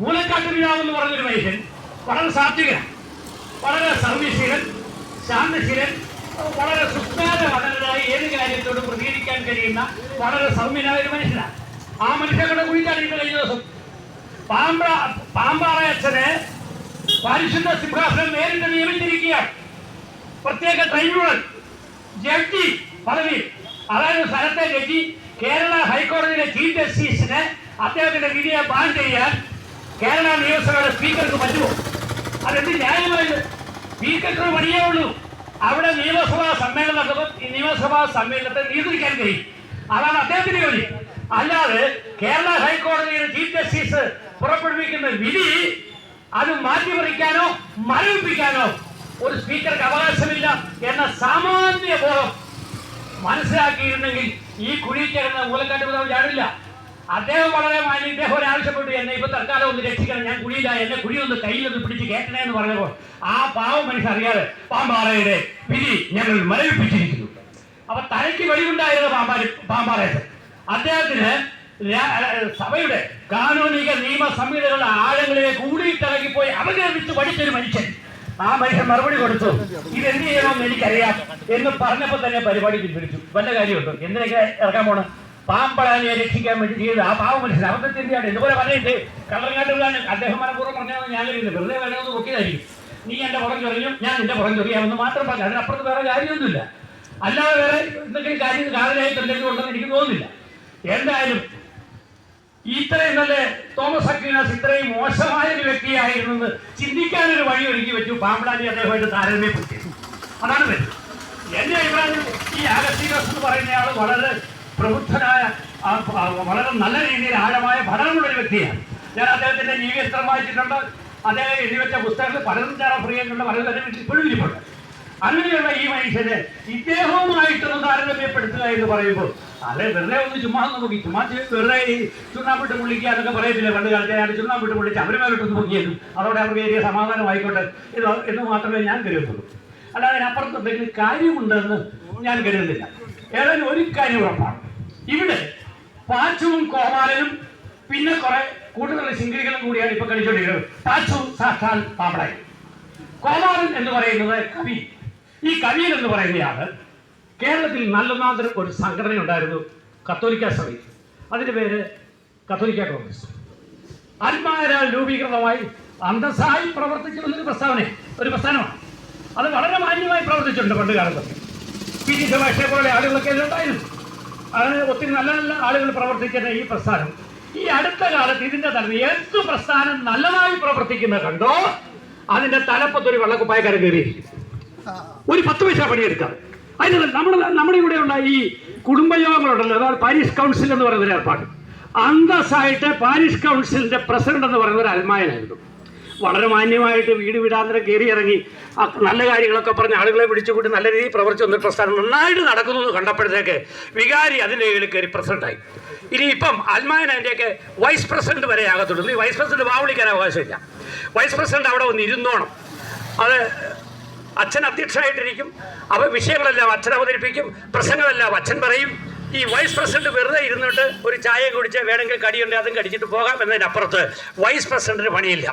മൂലക്കാട്ട് പിതാവ് എന്ന് പറഞ്ഞൊരു മനുഷ്യൻ വളരെ സാത്വികൻ വളരെ സർവീശീലൻ ശാന്തശീലൻ വളരെ സുസ്മാര വളരെ ഏത് കാര്യത്തോടും പ്രതികരിക്കാൻ കഴിയുന്ന വളരെ സൗമ്യനായ ഒരു മനുഷ്യനാണ്. ആ മനുഷ്യരുടെ കുഴിച്ചാണ് ഇന്ന് കഴിഞ്ഞ ദിവസം പാമ്പ പാമ്പാറ അച്ഛനെ പരിശുദ്ധ സിംഹാസനം നേരിട്ട് നിയമിച്ചിരിക്കുകയാണ്. പ്രത്യേക ട്രൈബ്യൂണൽ ജഡ്ജി പദവി. അതായത് സ്ഥലത്തെ ജഡ്ജി കേരള ഹൈക്കോടതിയിലെ ചീഫ് ജസ്റ്റിസിനെ അദ്ദേഹത്തിന്റെ വിധിയെ ബാൻ ചെയ്യാൻ കേരള നിയമസഭയുടെ സ്പീക്കർക്ക് പറ്റുമോ? അതെന്ത് ന്യായമായത്? സ്പീക്കർക്ക് പണിയേ ഉള്ളൂ. അവിടെ നിയമസഭാ സമ്മേളന നടക്കുമ്പോൾ ഈ നിയമസഭാ സമ്മേളനത്തെ നിയന്ത്രിക്കാൻ കഴിയും. അതാണ് അദ്ദേഹത്തിന്റെ ജോലി. അല്ലാതെ കേരള ഹൈക്കോടതിയുടെ ചീഫ് ജസ്റ്റിസ് പുറപ്പെടുവിക്കുന്ന വിധി അത് മാറ്റിമറിക്കാനോ മരവിപ്പിക്കാനോ ഒരു സ്പീക്കർക്ക് അവകാശമില്ല എന്ന സാമാന്യ ബോധം മനസ്സിലാക്കിയിരുന്നെങ്കിൽ ഈ കുഴി കിടന്ന മൂലക്കാട്ട് ചാടില്ല. അദ്ദേഹം വളരെ മാന്യ ഇദ്ദേഹം ഒരു ആവശ്യപ്പെട്ടു എന്നെ ഇപ്പൊ തൽക്കാലം ഒന്ന് രക്ഷിക്കണം. ഞാൻ കുഴിയില്ല. എന്നെ കുഴി ഒന്ന് കയ്യിലൊന്ന് പിടിച്ച് കയറ്റണേ എന്ന് പറഞ്ഞപ്പോൾ ആ പാവം മനുഷ്യൻ അറിയാതെ പാമ്പാറയുടെ വിധി ഞങ്ങൾ മരവിപ്പിച്ചിരിക്കുന്നു. അപ്പൊ തലയ്ക്ക് വെളിവുണ്ടായിരുന്നു പാമ്പാരി പാമ്പാറയത്ത് അദ്ദേഹത്തിന് സഭയുടെ കാനൂനിക നിയമ സംഹിതകളുടെ ആഴങ്ങളിലേക്ക് കൂടിയിട്ടിറങ്ങിപ്പോയി അവതരിപ്പിച്ച് പഠിച്ചൊരു മനുഷ്യൻ. ആ മനുഷ്യൻ മറുപടി കൊടുത്തു. ഇതെന്ത് ചെയ്യണമെന്ന് എനിക്കറിയാം എന്ന് പറഞ്ഞപ്പോൾ തന്നെ പരിപാടി പിൻവലിച്ചു. വല്ല കാര്യമുണ്ടോ? എന്തിനൊക്കെ ഇറക്കാൻ പോണം? പാമ്പളാനെ രക്ഷിക്കാൻ വേണ്ടി ചെയ്ത് ആ പാവ മനുഷ്യൻ അബദ്ധത്തിൽ എന്തിയാണ് ഇതുപോലെ പറഞ്ഞിട്ട് കള്ളങ്ങാട്ടുകളാണ് അദ്ദേഹം മനപൂർവം പറഞ്ഞതെന്ന് ഞാൻ കരുതുന്നു വെറുതെ വേണമെന്ന് നോക്കിയതായിരിക്കും. നീ എന്റെ പുറം ചൊറിയും ഞാൻ നിന്റെ പുറം ചൊറിയാമെന്ന് മാത്രം പറഞ്ഞു. അതിനപ്പുറത്ത് വേറെ കാര്യമൊന്നുമില്ല. അല്ലാതെ വേറെ എന്തെങ്കിലും കാര്യം കാതലായിട്ട് എന്തെങ്കിലും ഉണ്ടെന്ന് എനിക്ക് തോന്നുന്നില്ല. എന്തായാലും ഇത്രയും നല്ല തോമസ് അക്വീനാസ് ഇത്രയും മോശമായ ഒരു ചിന്തിക്കാൻ ഒരു വഴി ഒരുക്കി വെച്ചു പാമ്പളാനി അദ്ദേഹമായിട്ട് താരതമ്യപ്പെടുത്തി. അതാണ് പറ്റും എന്റെ അഭിപ്രായം ഈ അഗസ്റ്റീനസ് എന്ന് പറയുന്നയാൾ വളരെ പ്രബുദ്ധനായ വളരെ നല്ല രീതിയിൽ ആഴമായ പഠനമുള്ള ഒരു വ്യക്തിയാണ്. ഞാൻ അദ്ദേഹത്തിന്റെ ജീവിതം വായിച്ചിട്ടുണ്ട്. അദ്ദേഹം എഴുതി വെച്ച പുസ്തകങ്ങൾ പലതും ഞാൻ പ്രിയുണ്ട് ചെയ്യുന്നുണ്ട് പലതും തന്നെ ഇപ്പോഴും അങ്ങനെയുള്ള ഈ മനുഷ്യനെ ഇദ്ദേഹവുമായിട്ടൊന്ന് താരതമ്യപ്പെടുത്തുക എന്ന് പറയുമ്പോൾ അല്ലെ വെറുതെ ഒന്ന് ചുമ്മാ നോക്കി ചുമ്മാ വെറുതെ ഈ ചുണ്ണാമ്പിട്ട് പുള്ളിക്കുക എന്നൊക്കെ പറയത്തില്ല പണ്ട് കാലത്ത്? ഞാൻ ചുണ്ണാമ്പിട്ട് പുള്ളിച്ച് അവർ മേലോട്ടൊന്ന് നോക്കിയേക്കും അതോടെ അവർക്ക് ഏരിയ സമാധാനമായിക്കോട്ടെ ഇത് എന്ന് മാത്രമേ ഞാൻ കരുതുള്ളൂ അല്ലാതെ അതിനപ്പുറത്ത് എന്തെങ്കിലും കാര്യമുണ്ടെന്ന് ഞാൻ കരുതുന്നില്ല. ഏതായാലും ഒരു കാര്യം ഉറപ്പാണ്. ഇവിടെ പാച്ചുവും കോമാലനും പിന്നെ കുറെ കൂടുതൽ ശിങ്കിരികളും കൂടിയാണ് ഇപ്പൊ കളിച്ചോണ്ടിരിക്കുന്നത്. പാച്ചു സാക്ഷാൽ പാമ്പടായി. കോമാരൻ എന്ന് പറയുന്നത് കവി. ഈ കവിയൻ എന്ന് പറയുന്നയാൾ കേരളത്തിൽ നല്ല മാത്രം ഒരു സംഘടന ഉണ്ടായിരുന്നു കത്തോലിക്ക സഭയിൽ. അതിന്റെ പേര് കത്തോലിക്ക കോൺഗ്രസ്. ആത്മാരാൽ രൂപീകൃതമായി അന്തസ്സായി പ്രവർത്തിക്കുന്ന ഒരു പ്രസ്താവന ഒരു പ്രസ്ഥാനമാണ്. അത് വളരെ മാന്യമായി പ്രവർത്തിച്ചിട്ടുണ്ട് പണ്ട് കാലത്തൊക്കെ പി ജി സുഭാഷെ പോലെ ആളുകളൊക്കെ ഇതിലുണ്ടായിരുന്നു. അങ്ങനെ ഒത്തിരി നല്ല നല്ല ആളുകൾ പ്രവർത്തിക്കുന്ന ഈ പ്രസ്ഥാനം. ഈ അടുത്ത കാലത്ത് ഇതിന്റെ തലത്തിൽ എന്ത് പ്രസ്ഥാനം നല്ലതായി പ്രവർത്തിക്കുന്ന കണ്ടോ? അതിന്റെ തലപ്പത്ത് തലപ്പത്തൊരു വെള്ളക്കുപ്പായക്കാരൻ കയറിയിരിക്കും. ഒരു പത്ത് പൈസ പണിയെടുക്കാം. അതിന് നമ്മുടെ നമ്മുടെ ഇവിടെയുള്ള ഈ കുടുംബയോഗങ്ങളുണ്ടല്ലോ അതായത് പാരീസ് കൗൺസിൽ എന്ന് പറയുന്ന ഒരു ഏർപ്പാട്. അന്തസ്സായിട്ട് പാരീസ് കൗൺസിലിന്റെ പ്രസിഡന്റ് എന്ന് പറയുന്ന ഒരു അൽമായനായിരുന്നു. വളരെ മാന്യമായിട്ട് വീട് വീടാന്തരം കയറി ഇറങ്ങി. നല്ല കാര്യങ്ങളൊക്കെ പറഞ്ഞ് ആളുകളെ പിടിച്ചുകൂട്ടി നല്ല രീതിയിൽ പ്രവർത്തിച്ചു വന്നൊരു പ്രസ്ഥാനം നന്നായിട്ട് നടക്കുന്നു എന്ന് കണ്ടപ്പോഴത്തേക്ക് വികാരി അതിന്റെ കീഴിൽ കയറി പ്രസിഡന്റായി ഇനി ഇപ്പം അൽമാൻ അതിന്റെയൊക്കെ വൈസ് പ്രസിഡന്റ് വരെ ആകത്തുള്ളൂ. ഈ വൈസ് പ്രസിഡന്റ് വാവിളിക്കാൻ അവകാശമില്ല. വൈസ് പ്രസിഡന്റ് അവിടെ ഒന്ന് ഇരുന്നോണം. അത് അച്ഛൻ അധ്യക്ഷനായിട്ടിരിക്കും. അവ വിഷയങ്ങളെല്ലാം അച്ഛൻ അവതരിപ്പിക്കും. പ്രസംഗമെല്ലാം അച്ഛൻ പറയും. ഈ വൈസ് പ്രസിഡന്റ് വെറുതെ ഇരുന്നിട്ട് ഒരു ചായ കുടിച്ച് വേണമെങ്കിൽ കടിയുണ്ട് അതും കടിച്ചിട്ട് പോകാം എന്നതിനപ്പുറത്ത് വൈസ് പ്രസിഡന്റിന് പണിയില്ല.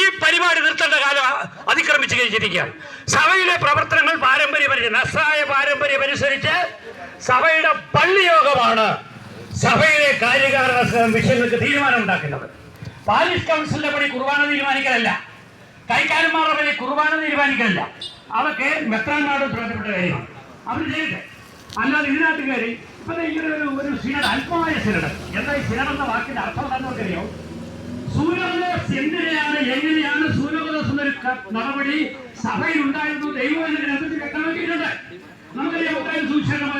ഈ പരിപാടി നിർത്തേണ്ട കാലം അതിക്രമിച്ചു കഴിഞ്ഞിരിക്കുകയാണ്. സഭയിലെ പ്രവർത്തനങ്ങൾ പാരമ്പര്യമനുസരിച്ച് നസ്രായ പാരമ്പര്യമനുസരിച്ച് സഭയുടെ പള്ളിയോഗമാണ് സഭയിലെ കാര്യകാരണ വിഷയങ്ങൾക്ക് തീരുമാനം ഉണ്ടാക്കുന്നത്. പാരീഷ് കൗൺസിലിന്റെ പണി കുർബാന തീരുമാനിക്കലല്ല. കൈക്കാരന്മാരുടെ പണി കുർബാന തീരുമാനിക്കലല്ല. അതൊക്കെ മെത്രാന്മാരോട് ബന്ധപ്പെട്ട കാര്യമാണ്. അവർ ചെയ്യട്ടെ. അല്ലാതെ ഇതിനകത്ത് കയറി ഇപ്പൊ ഈ ഒരു ഒരു- സിനഡ് അല്പമായ സിനഡ് എന്താ ഈ സിനഡ് എന്ന വാക്കിന്റെ അർത്ഥം എന്താണെന്ന് അറിയോ സൂര്യോദസ് എന്തിനെയാണ് എങ്ങനെയാണ് സൂര്യോദസ് എന്നൊരു നടപടി സഭയിൽ ഉണ്ടായിരുന്നു ദൈവം ഇതിനകത്ത് വ്യക്തമാക്കിയിട്ടുണ്ട്? നമുക്കറിയാം സൂക്ഷിതമായ